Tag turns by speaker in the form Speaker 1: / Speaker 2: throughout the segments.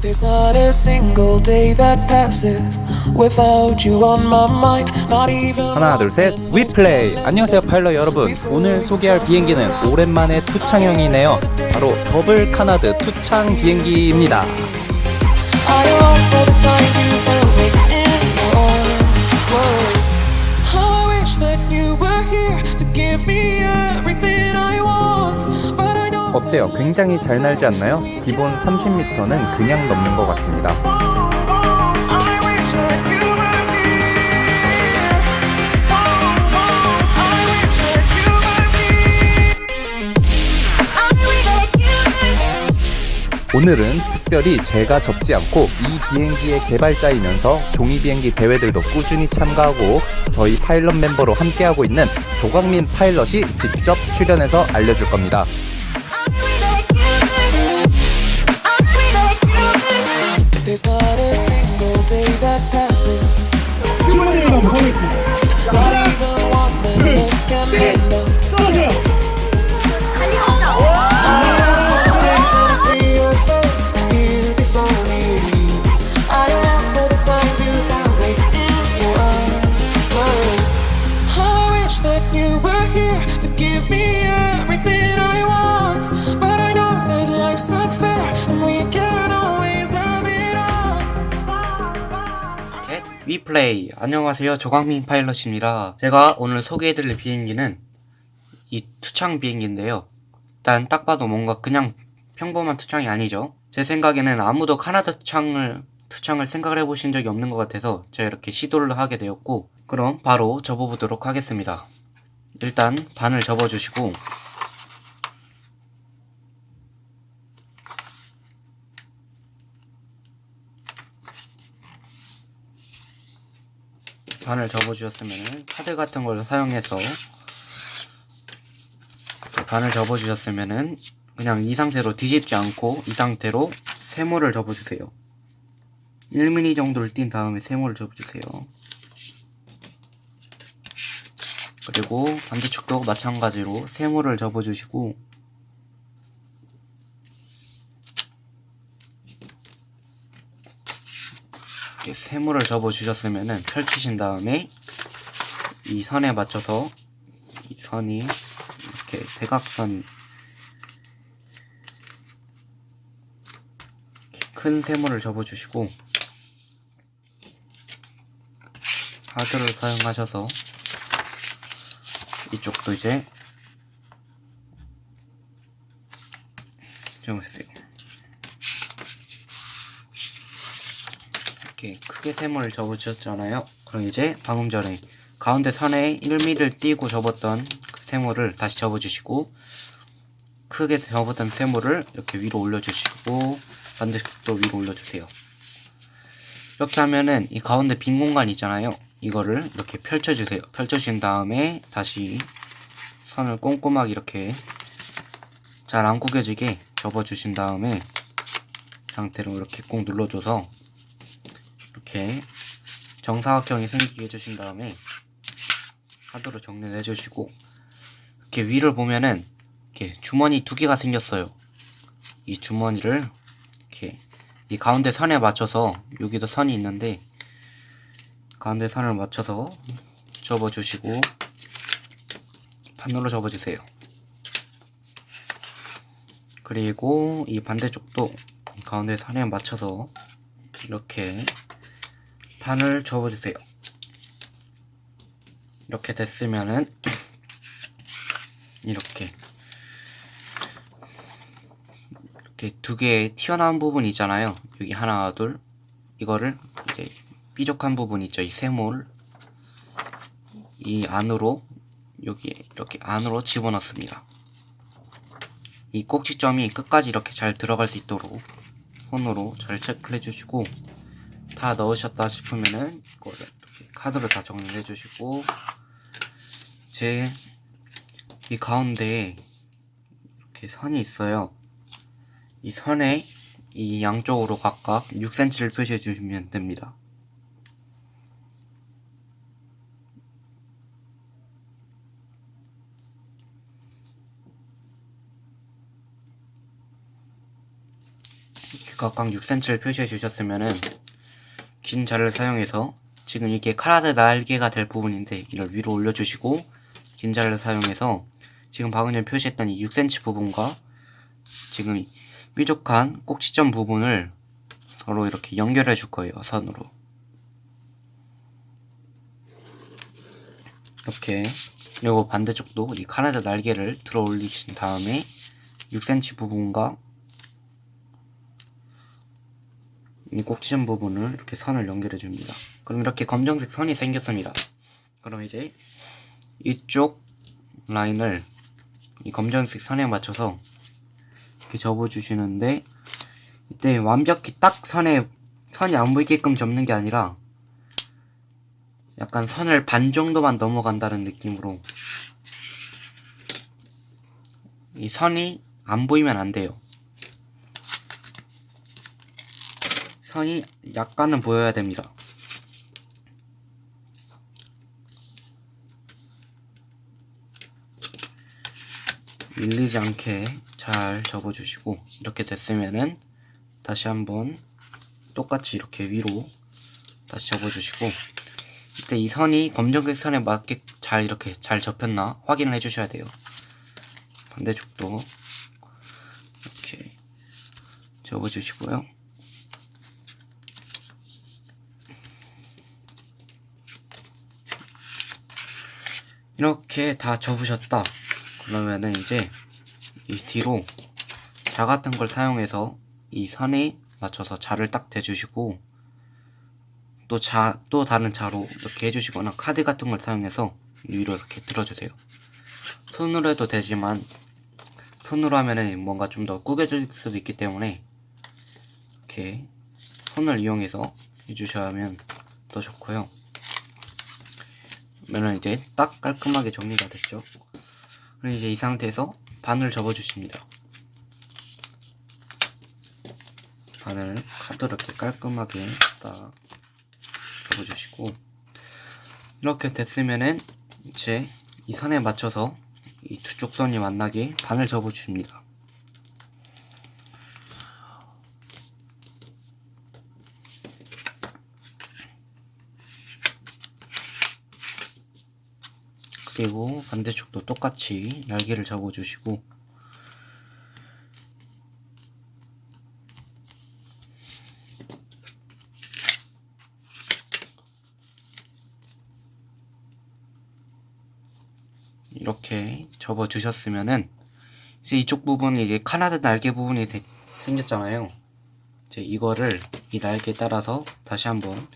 Speaker 1: There's not a single day that passes without you on my mind. Not even
Speaker 2: 하나 둘셋 위플레이 안녕하세요 파일럿 여러분 오늘 소개할 비행기는 오랜만에 투창형이네요 바로 더블 카나드 투창 비행기입니다
Speaker 1: I
Speaker 2: 어때요? 굉장히 잘 날지 않나요? 기본 30m는 그냥 넘는 것 같습니다. 오늘은 특별히 제가 접지 않고 이 비행기의 개발자이면서 종이 비행기 대회들도 꾸준히 참가하고 저희 파일럿 멤버로 함께하고 있는 조광민 파일럿이 직접 출연해서 알려줄 겁니다
Speaker 1: There's
Speaker 3: love. 위플레이. 안녕하세요. 조광민 파일럿입니다. 제가 오늘 소개해드릴 비행기는 이 투창 비행기인데요. 일단 딱 봐도 뭔가 그냥 평범한 투창이 아니죠. 제 생각에는 아무도 카나다 투창을 투창을 생각을 해보신 적이 없는 것 같아서 제가 이렇게 시도를 하게 되었고 그럼 바로 접어보도록 하겠습니다. 일단 반을 접어주시고 반을 접어주셨으면 카드 같은 걸 사용해서 반을 접어주셨으면은 그냥 이 상태로 뒤집지 않고 이 상태로 세모를 접어주세요. 1mm 정도를 띈 다음에 세모를 접어주세요. 그리고 반대쪽도 마찬가지로 세모를 접어주시고 이렇게 세모를 접어 주셨으면은 펼치신 다음에 이 선에 맞춰서 이 선이 이렇게 대각선 큰 세모를 접어 주시고 하드를 사용하셔서 이쪽도 이제 좀 보세요. 이렇게 크게 세모를 접어주셨잖아요. 그럼 이제 방금 전에 가운데 선에 1mm를 띄고 접었던 그 세모를 다시 접어주시고 크게 접었던 세모를 이렇게 위로 올려주시고 반대쪽도 위로 올려주세요. 이렇게 하면은 이 가운데 빈 공간 있잖아요. 이거를 이렇게 펼쳐주세요. 펼쳐주신 다음에 다시 선을 꼼꼼하게 이렇게 잘 안 구겨지게 접어주신 다음에 상태로 이렇게 꼭 눌러줘서 이렇게 정사각형이 생기게 해주신 다음에 하드로 정리를 해주시고 이렇게 위를 보면은 이렇게 주머니 두 개가 생겼어요. 이 주머니를 이렇게 이 가운데 선에 맞춰서 여기도 선이 있는데 가운데 선을 맞춰서 접어주시고 반으로 접어주세요. 그리고 이 반대쪽도 가운데 선에 맞춰서 이렇게 반을 접어주세요. 이렇게 됐으면은 이렇게 이렇게 두개 튀어나온 부분 있잖아요. 여기 하나 둘 이거를 이제 삐죽한 부분 있죠. 이 세모를 이 안으로 여기 이렇게 안으로 집어넣습니다. 이 꼭지점이 끝까지 이렇게 잘 들어갈 수 있도록 손으로 잘 체크를 해주시고 다 넣으셨다 싶으면은 이거를 카드로 다 정리해 주시고 제이 가운데에 이렇게 선이 있어요. 이 선에 이 양쪽으로 각각 6cm를 표시해 주시면 됩니다. 각각 6cm를 표시해 주셨으면은 긴 자를 사용해서 지금 이게 카라드 날개가 될 부분인데 이를 위로 올려주시고 긴 자를 사용해서 지금 방금 표시했던 이 6cm 부분과 지금 이 뾰족한 꼭지점 부분을 서로 이렇게 연결해 줄 거예요 선으로. 이렇게 그리고 반대쪽도 이 카나다 날개를 들어 올리신 다음에 6cm 부분과 이 꼭지점 부분을 이렇게 선을 연결해 줍니다. 그럼 이렇게 검정색 선이 생겼습니다. 그럼 이제 이쪽 라인을 이 검정색 선에 맞춰서 이렇게 접어 주시는데 이때 완벽히 딱 선에 선이 안 보이게끔 접는 게 아니라 약간 선을 반 정도만 넘어간다는 느낌으로 이 선이 안 보이면 안 돼요. 선이 약간은 보여야 됩니다. 밀리지 않게 잘 접어주시고 이렇게 됐으면은 다시 한번 똑같이 이렇게 위로 다시 접어주시고 이때 이 선이 검정색 선에 맞게 잘 이렇게 잘 접혔나 확인을 해주셔야 돼요. 반대쪽도 이렇게 접어주시고요. 이렇게 다 접으셨다. 그러면은 이제 이 뒤로 자 같은 걸 사용해서 이 선에 맞춰서 자를 딱 대주시고 또 자, 또 다른 자로 이렇게 해주시거나 카드 같은 걸 사용해서 위로 이렇게 들어주세요. 손으로 해도 되지만 손으로 하면은 뭔가 좀 더 구겨질 수도 있기 때문에 이렇게 손을 이용해서 해주셔야면 더 좋고요. 그러면 이제 딱 깔끔하게 정리가 됐죠. 그리고 이제 이 상태에서 바늘 접어주십니다. 카드를 이렇게 깔끔하게 딱 접어주시고 이렇게 됐으면은 이제 이 선에 맞춰서 이 두 쪽 선이 만나게 바늘 접어줍니다. 그리고 반대쪽도 똑같이 날개를 접어주시고 이렇게 접어 주셨으면은 이제 이쪽 부분이 이제 카나다 날개 부분이 되- 생겼잖아요. 이제 이거를 이 날개에 따라서 다시 한번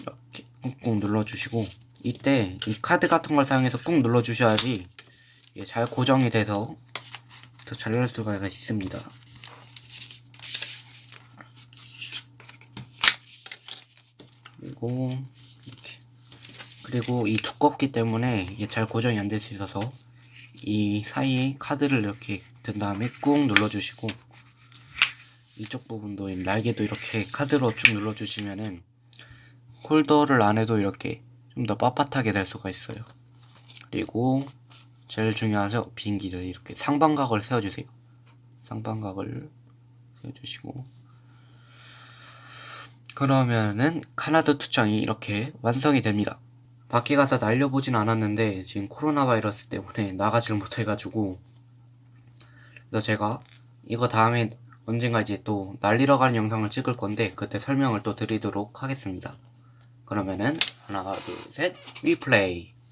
Speaker 3: 이렇게 꾹꾹 눌러 주시고 이때 이 카드 같은 걸 사용해서 꾹 눌러 주셔야지 잘 고정이 돼서 더잘 날 수가 있습니다. 그리고 이렇게 그리고 이 두껍기 때문에 이게 잘 고정이 안 될 수 있어서 이 사이에 카드를 이렇게 든 다음에 꾹 눌러주시고 이쪽 부분도 이 날개도 이렇게 카드로 쭉 눌러주시면은 홀더를 안 해도 이렇게 좀 더 빳빳하게 될 수가 있어요. 그리고 제일 중요하죠. 비행기를 이렇게 상방각을 세워주세요. 상방각을 세워주시고 그러면은 카나드 투창이 이렇게 완성이 됩니다. 밖에 가서 날려보진 않았는데 지금 코로나 바이러스 때문에 나가질 못해가지고 그래서 제가 이거 다음에 언젠가 이제 또 날리러 가는 영상을 찍을 건데 그때 설명을 또 드리도록 하겠습니다. 그러면은 하나 둘 셋 위플레이